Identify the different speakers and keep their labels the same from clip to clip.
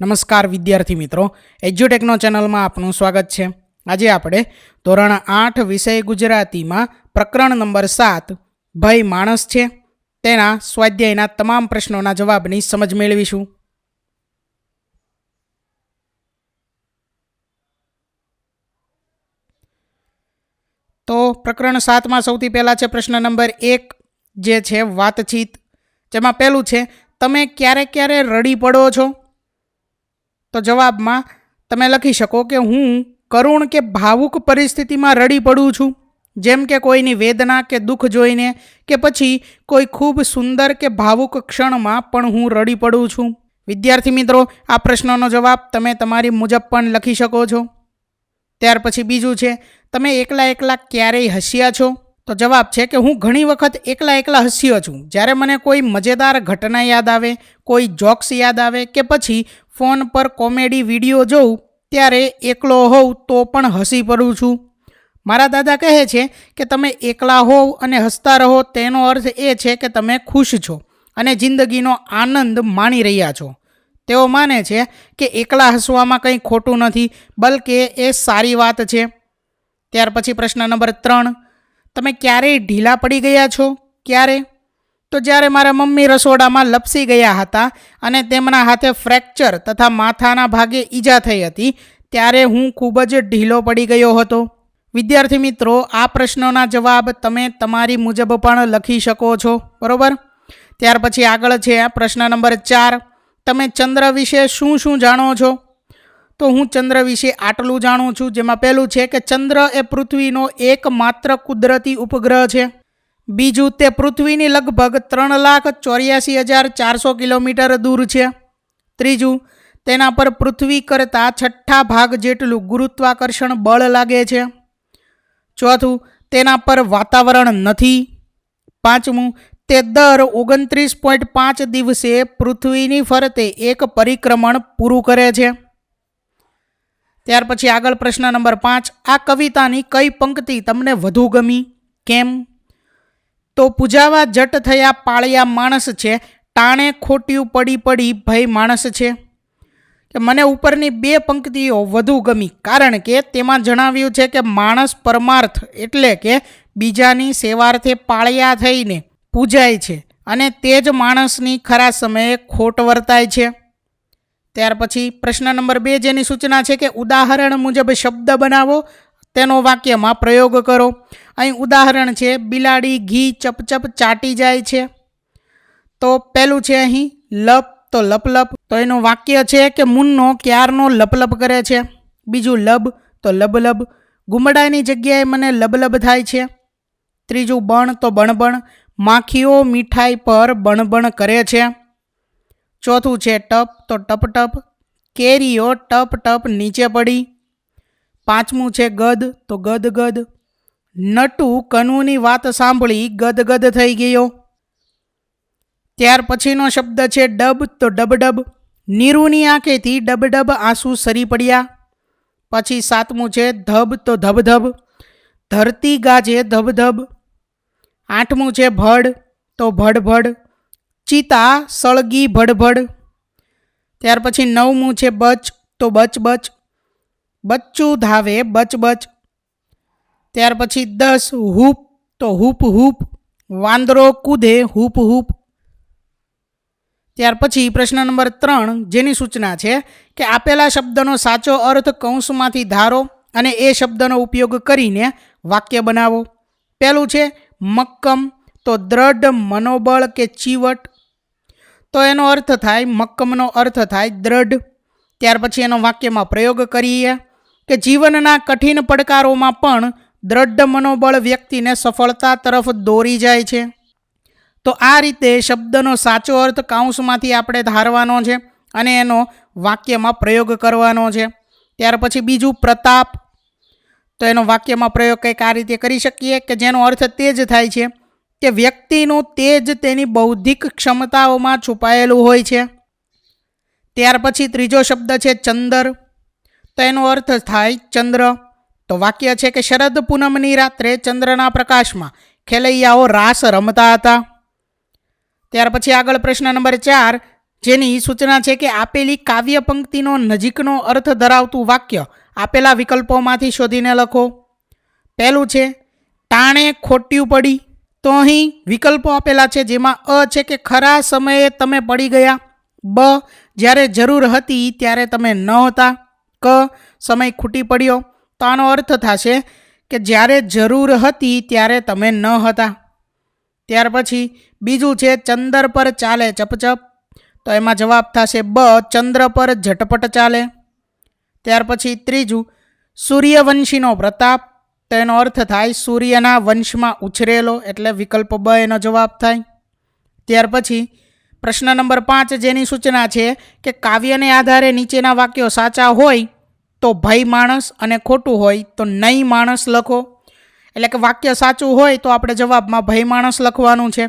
Speaker 1: નમસ્કાર વિદ્યાર્થી મિત્રો, એજ્યુટેકનો ચેનલમાં આપનું સ્વાગત છે. આજે આપણે ધોરણ આઠ વિષય ગુજરાતીમાં પ્રકરણ નંબર સાત, ભય માણસ છે, તેના સ્વાધ્યાયના તમામ પ્રશ્નોના જવાબની સમજ મેળવીશું. તો પ્રકરણ સાતમાં સૌથી પહેલાં છે પ્રશ્ન નંબર એક, જે છે વાતચીત. જેમાં પહેલું છે, તમે ક્યારે ક્યારે રડી પડો છો? તો જવાબમાં તમે લખી શકો કે હું કરુણ કે ભાવુક પરિસ્થિતિમાં રડી પડું છું. જેમ કે કોઈની વેદના કે દુઃખ જોઈને કે પછી કોઈ ખૂબ સુંદર કે ભાવુક ક્ષણમાં પણ હું રડી પડું છું. વિદ્યાર્થી મિત્રો, આ પ્રશ્નનો જવાબ તમે તમારી મુજબ પણ લખી શકો છો. ત્યાર પછી બીજું છે, તમે એકલા એકલા ક્યારેય હસ્યા છો? તો જવાબ છે કે હું ઘણી વખત એકલા એકલા હસ્યો છું. જ્યારે મને કોઈ મજેદાર ઘટના યાદ આવે, કોઈ જોક્સ યાદ આવે કે પછી ફોન પર કોમેડી વીડિયો જોઉં, ત્યારે એકલો હોઉં તો પણ હસી પડું છું. મારા દાદા કહે છે કે તમે એકલા હોવ અને હસતા રહો તેનો અર્થ એ છે કે તમે ખુશ છો અને જિંદગીનો આનંદ માણી રહ્યા છો. તેઓ માને છે કે એકલા હસવામાં કંઈ ખોટું નથી, બલકે એ સારી વાત છે. ત્યાર પછી પ્રશ્ન નંબર ત્રણ. તમે ક્યારેય ઢીલા પડી ગયા છો? ક્યારે? તો જ્યારે મારા મમ્મી રસોડામાં લપસી ગયા હતા અને તેમના હાથે ફ્રેક્ચર તથા માથાના ભાગે ઈજા થઈ હતી, ત્યારે હું ખૂબ જ ઢીલો પડી ગયો હતો. વિદ્યાર્થી મિત્રો, આ પ્રશ્નોના જવાબ તમે તમારી મુજબ પણ લખી શકો છો, બરાબર? ત્યાર પછી આગળ છે પ્રશ્ન નંબર ચાર. તમે ચંદ્ર વિશે શું શું જાણો છો? તો હું ચંદ્ર વિશે આટલું જાણું છું, જેમાં પહેલું છે કે ચંદ્ર એ પૃથ્વીનો એકમાત્ર કુદરતી ઉપગ્રહ છે. બીજું, તે પૃથ્વીની લગભગ ત્રણ લાખ ચોર્યાસી હજાર ચારસો કિલોમીટર દૂર છે. ત્રીજું, તેના પર પૃથ્વી કરતાં છઠ્ઠા ભાગ જેટલું ગુરુત્વાકર્ષણ બળ લાગે છે. ચોથું, તેના પર વાતાવરણ નથી. પાંચમું, તે દર ઓગણત્રીસ પોઈન્ટ પાંચ દિવસે પૃથ્વીની ફરતે એક પરિક્રમણ પૂરું કરે છે. ત્યાર પછી આગળ પ્રશ્ન નંબર પાંચ, આ કવિતાની કઈ પંક્તિ તમને વધુ ગમી? કેમ? તો પૂજાવા જટ થયા પાળિયા માણસ છે, ટાણે ખોટ્યું પડી પડી ભય માણસ છે. કે મને ઉપરની બે પંક્તિઓ વધુ ગમી, કારણ કે તેમાં જણાવ્યું છે કે માણસ પરમાર્થ એટલે કે બીજાની સેવાર્થે પાળિયા થઈને પૂજાય છે અને તે જ માણસની ખરા સમયે ખોટ વર્તાય છે. ત્યાર પછી પ્રશ્ન નંબર બે જેની સૂચના છે કે ઉદાહરણ મુજબ શબ્દ બનાવો, તેનો વાક્યમાં પ્રયોગ કરો. અહીં ઉદાહરણ છે, બિલાડી ઘી ચપચપ ચાટી જાય છે. તો પહેલું છે અહીં, લપ તો લપલપ, તો એનું વાક્ય છે કે મુન્નો ક્યારનો લપલપ કરે છે. બીજું, લબ તો લબલબ, ગુમડાની જગ્યાએ મને લબલબ થાય છે. ત્રીજું, બણ તો બણબણ, માખીઓ મીઠાઈ પર બણબણ કરે છે. ચોથું છે ટપ, તો ટપ ટપ, કેરીઓ ટપ ટપ નીચે પડી. પાંચમું છે ગદ, તો ગદ ગદ. નટુ કનુની વાત સાંભળી ગદગદ થઈ ગયો. ત્યાર પછીનો શબ્દ છે ડબ, તો ડબ ડબ. નીરુની આંખેથી ડબ ડબ આંસુ સરી પડ્યા. પછી સાતમું છે ધબ, તો ધબ ધબ. ધરતી ગાજે ધબ ધબ. આઠમું છે ભડ, તો ભડ ભડ. ચિતા, સળગી, ભડભડ. ત્યાર પછી નવમું છે બચ, તો બચ બચ. બચ્ચું ધાવે, બચ બચ. ત્યાર પછી દસ, હૂપ, તો હૂપ હૂપ. વાંદરો કૂદે, હૂપ હૂપ. ત્યાર પછી પ્રશ્ન નંબર ત્રણ, જેની સૂચના છે કે આપેલા શબ્દનો સાચો અર્થ કૌંસમાંથી ધારો અને એ શબ્દનો ઉપયોગ કરીને વાક્ય બનાવો. પહેલું છે મક્કમ, તો દ્રઢ, મનોબળ કે ચીવટ. તો એનો અર્થ થાય, મક્કમનો અર્થ થાય દ્રઢ. ત્યાર પછી એનો વાક્યમાં પ્રયોગ કરીએ કે જીવનના કઠિન પડકારોમાં પણ દ્રઢ મનોબળ વ્યક્તિને સફળતા તરફ દોરી જાય છે. તો આ રીતે શબ્દનો સાચો અર્થ કાઉન્સમાંથી આપણે ધારવાનો છે અને એનો વાક્યમાં પ્રયોગ કરવાનો છે. ત્યાર પછી બીજું પ્રતાપ. તો એનો વાક્યમાં પ્રયોગ કંઈક આ રીતે કરી શકીએ કે જેનો અર્થ તે જ થાય છે કે વ્યક્તિનું તેજ તેની બૌદ્ધિક ક્ષમતાઓમાં છુપાયેલું હોય છે. ત્યાર પછી ત્રીજો શબ્દ છે ચંદર. તો એનો અર્થ થાય ચંદ્ર. તો વાક્ય છે કે શરદ પૂનમની રાત્રે ચંદ્રના પ્રકાશમાં ખેલૈયાઓ રાસ રમતા હતા. ત્યાર પછી આગળ પ્રશ્ન નંબર ચાર, જેની સૂચના છે કે આપેલી કાવ્ય પંક્તિનો નજીકનો અર્થ ધરાવતું વાક્ય આપેલા વિકલ્પોમાંથી શોધીને લખો. પહેલું છે ટાણે ખોટ્યું પડી. તો અહીં વિકલ્પો આપેલા છે, જેમાં અ છે કે ખરા સમયે તમે પડી ગયા. બ, જ્યારે જરૂર હતી ત્યારે તમે ન હતા. ક, સમય ખૂટી પડ્યો. તો આનો અર્થ થશે કે જ્યારે જરૂર હતી ત્યારે તમે ન હતા. ત્યાર પછી બીજું છે, ચંદર પર ચાલે ચપચપ. તો એમાં જવાબ થશે બ, ચંદ્ર પર ઝટપટ ચાલે. ત્યાર પછી ત્રીજું, સૂર્યવંશીનો પ્રતાપ. તો એનો અર્થ થાય સૂર્યના વંશમાં ઉછરેલો એટલે વિકલ્પ બ એનો જવાબ થાય. ત્યાર પછી પ્રશ્ન નંબર પાંચ જેની સૂચના છે કે કાવ્યને આધારે નીચેના વાક્યો સાચા હોય તો ભય માણસ અને ખોટું હોય તો નહીં માણસ લખો. એટલે કે વાક્ય સાચું હોય તો આપણે જવાબમાં ભય માણસ લખવાનું છે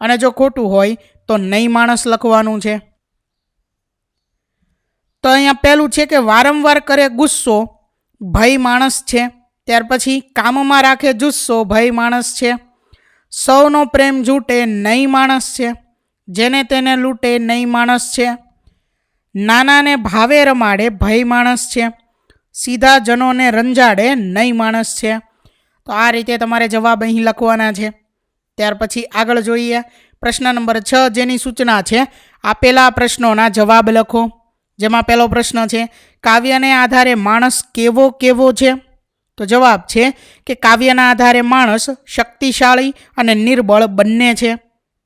Speaker 1: અને જો ખોટું હોય તો નહીં માણસ લખવાનું છે. તો અહીંયા પહેલું છે કે વારંવાર કરે ગુસ્સો ભય માણસ છે. ત્યાર પછી કામમાં રાખે જુસ્સો ભય માણસ છે. સૌનો પ્રેમ જૂટે નહીં માણસ છે. જેને તેને લૂંટે નહીં માણસ છે. નાનાને ભાવે રમાડે ભય માણસ છે. સીધા જનોને રંજાડે નહીં માણસ છે. તો આ રીતે તમારે જવાબ અહીં લખવાના છે. ત્યાર પછી આગળ જોઈએ. પ્રશ્ન નંબર છ જેની સૂચના છે આપેલા પ્રશ્નોના જવાબ લખો. જેમાં પહેલો પ્રશ્ન છે, કાવ્યને આધારે માણસ કેવો કેવો છે? તો જવાબ છે કે કાવ્યના આધારે માણસ શક્તિશાળી અને નિર્બળ બંને છે.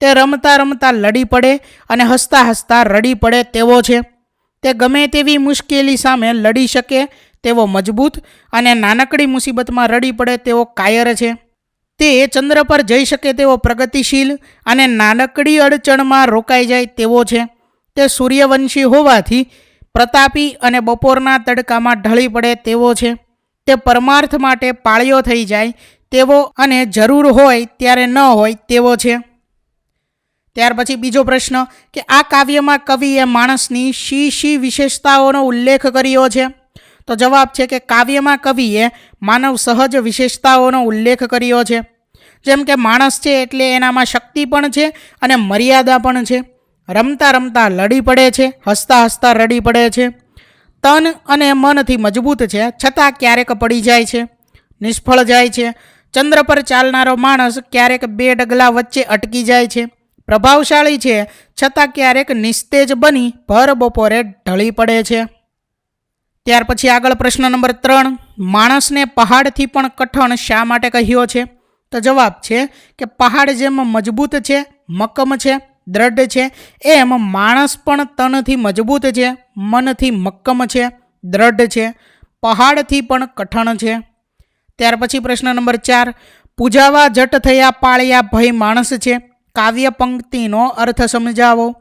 Speaker 1: તે રમતા રમતા લડી પડે અને હસતા હસતા રડી પડે તેવો છે. તે ગમે તેવી મુશ્કેલી સામે લડી શકે તેવો મજબૂત અને નાનકડી મુસીબતમાં રડી પડે તેવો કાયર છે. તે ચંદ્ર પર જઈ શકે તેવો પ્રગતિશીલ અને નાનકડી અડચણમાં રોકાઈ જાય તેવો છે. તે સૂર્યવંશી હોવાથી પ્રતાપી અને બપોરના તડકામાં ઢળી પડે તેવો છે. તે પરમાર્થ માટે પાળ્યો થઈ જાય, તેવો અને જરૂર હોય ત્યારે ન હોય તેવો છે. ત્યાર પછી બીજો પ્રશ્ન કે આ કાવ્યમાં કવિએ માણસની શી શી વિશેષતાઓનો ઉલ્લેખ કર્યો છે? તો જવાબ છે કે કાવ્યમાં કવિએ માનવ સહજ વિશેષતાઓનો ઉલ્લેખ કર્યો છે. જેમ કે માણસ છે એટલે એનામાં શક્તિ પણ છે અને મર્યાદા પણ છે. રમતા રમતા લડી પડે છે, હસતા હસતા રડી પડે છે. તન અને મનથી મજબૂત છે, છતાં ક્યારેક પડી જાય છે, નિષ્ફળ જાય છે. ચંદ્ર પર ચાલનારો માણસ ક્યારેક બે ડગલા વચ્ચે અટકી જાય છે. પ્રભાવશાળી છે, છતાં ક્યારેક નિસ્તેજ બની ભર બપોરે ઢળી પડે છે. ત્યાર પછી આગળ પ્રશ્ન નંબર ત્રણ, માણસને પહાડથી પણ કઠણ શા માટે કહ્યો છે? તો જવાબ છે કે પહાડ જેમ મજબૂત છે, મક્કમ છે દ્રઢ છે. એમ માણસ પણ તનથી મજબૂત છે. મનથી મક્કમ છે. દ્રઢ છે. પહાડથી પણ કઠણ છે. ત્યાર પછી પ્રશ્ન નંબર ચાર. પૂજાવા જટ થયા પાળ્યા ભય માણસ છે. કાવ્ય પંક્તિનો અર્થ સમજાવો.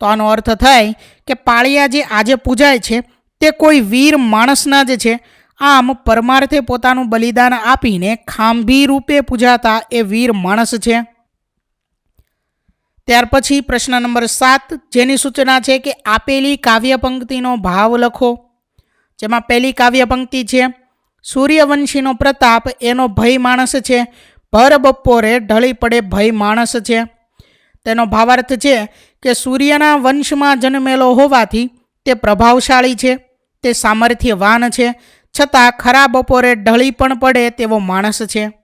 Speaker 1: તો આનો અર્થ થાય કે પાળિયા જે આજે પૂજાય છે, તે કોઈ વીર માણસના જ છે. આમ પરમાર્થે પોતાનું બલિદાન આપીને ખાંભી રૂપે પૂજાતા એ વીર માણસ છે. ત્યાર પછી પ્રશ્ન નંબર સાત, જેની સૂચના છે કે આપેલી કાવ્ય પંક્તિનો ભાવ લખો. જેમાં પહેલી કાવ્ય પંક્તિ છે, સૂર્યવંશીનો પ્રતાપ એનો ભય માણસ છે, ભર બપોરે ઢળી પડે ભય માણસ છે. તેનો ભાવાર્થ છે કે સૂર્યના વંશમાં જન્મેલો હોવાથી તે પ્રભાવશાળી છે, તે સામર્થ્યવાન છે, છતાં ખરા બપોરે ઢળી પણ પડે તેવો માણસ છે.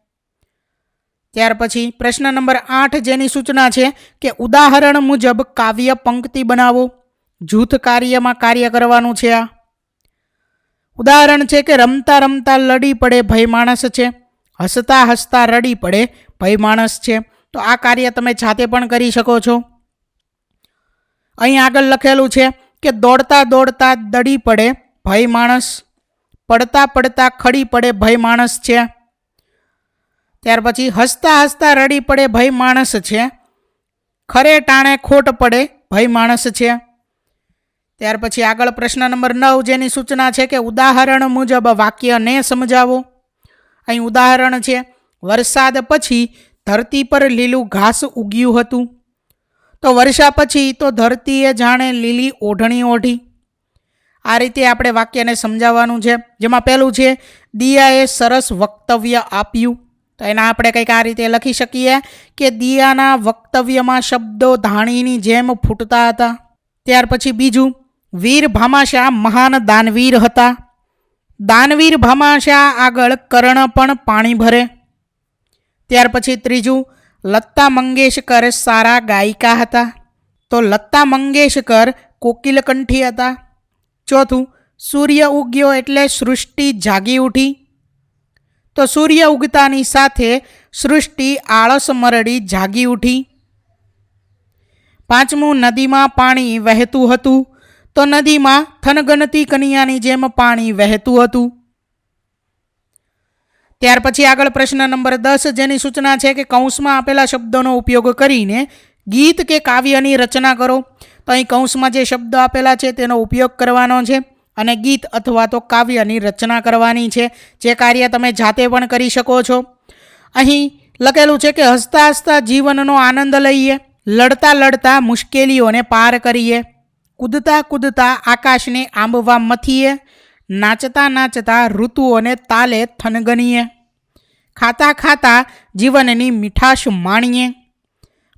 Speaker 1: ત્યાર પછી પ્રશ્ન નંબર આઠ જેની સૂચના છે કે ઉદાહરણ મુજબ કાવ્ય પંક્તિ બનાવો. જૂથ કાર્યમાં કાર્ય કરવાનું છે આ. ઉદાહરણ છે કે રમતા રમતા લડી પડે ભય માણસ છે. હસતા હસતા રડી પડે ભય માણસ છે. તો આ કાર્ય તમે જાતે પણ કરી શકો છો. અહીં આગળ લખેલું છે કે દોડતા દોડતા દડી પડે ભય માણસ. પડતા પડતા ખડી પડે ભય માણસ છે. ત્યાર પછી હસતા હસતા રડી પડે ભય માણસ છે. ખરે ટાણે ખોટ પડે ભય માણસ છે. ત્યાર પછી આગળ પ્રશ્ન નંબર નવ જેની સૂચના છે કે ઉદાહરણ મુજબ વાક્યને સમજાવો. અહીં ઉદાહરણ છે, વરસાદ પછી ધરતી પર લીલું ઘાસ ઉગ્યું હતું. તો વર્ષા પછી તો ધરતીએ જાણે લીલી ઓઢણી ઓઢી. આ રીતે આપણે વાક્યને સમજાવવાનું છે. જેમાં પહેલું છે, દિયાએ સરસ વક્તવ્ય આપ્યું. તો એના આપણે કંઈક આ રીતે લખી શકીએ કે દિયાના વક્તવ્યમાં શબ્દો ધાણીની જેમ ફૂટતા હતા. ત્યાર પછી બીજું, વીર ભામાશા મહાન દાનવીર હતા. દાનવીર ભામાશા આગળ કર્ણ પણ પાણી ભરે. ત્યાર પછી ત્રીજું લતા મંગેશકર સારા ગાયિકા હતા. તો લતા મંગેશકર કોકિલકંઠી હતા. ચોથું, સૂર્ય ઉગ્યો એટલે સૃષ્ટિ જાગી ઉઠી. તો સૂર્ય ઉગતાની સાથે સૃષ્ટિ આળસ મરડી જાગી ઉઠી. પાંચમું, નદીમાં પાણી વહેતું હતું. તો નદીમાં થનગનતી કન્યાની જેમ પાણી વહેતું હતું. ત્યાર પછી આગળ પ્રશ્ન નંબર દસ, જેની સૂચના છે કે કૌંસમાં આપેલા શબ્દોનો ઉપયોગ કરીને ગીત કે કાવ્યની રચના કરો. તો અહીં કૌંસમાં જે શબ્દ આપેલા છે તેનો ઉપયોગ કરવાનો છે. અને ગીત અથવા તો કાવ્યની રચના કરવાની છે. જે કાર્ય તમે જાતે પણ કરી શકો છો. અહીં લખેલું છે કે હસતા હસતા જીવનનો આનંદ લઈએ, લડતા લડતા મુશ્કેલીઓને પાર કરીએ, કૂદતા કૂદતા આકાશને આંબવા મથીએ, નાચતા નાચતા ઋતુઓને તાલે થનગનીએ, ખાતા ખાતા જીવનની મીઠાશ માણીએ,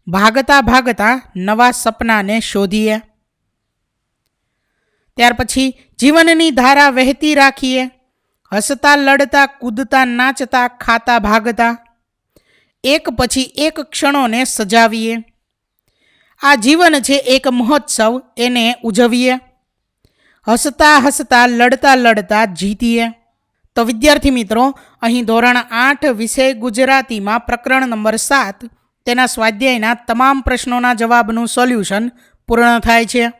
Speaker 1: ભાગતા ભાગતા નવા સપનાને શોધીએ. ત્યાર પછી જીવનની ધારા વહેતી રાખીએ, હસતા, લડતા, કૂદતા, નાચતા, ખાતા, ભાગતા. એક પછી એક ક્ષણોને સજાવીએ. આ જીવન છે એક મહોત્સવ, એને ઉજવીએ. હસતા હસતા, લડતા લડતા જીતીએ. તો વિદ્યાર્થી મિત્રો, અહીં ધોરણ આઠ વિષય ગુજરાતીમાં પ્રકરણ નંબર સાત, તેના સ્વાધ્યાયના તમામ પ્રશ્નોના જવાબનું સોલ્યુશન પૂર્ણ થાય છે.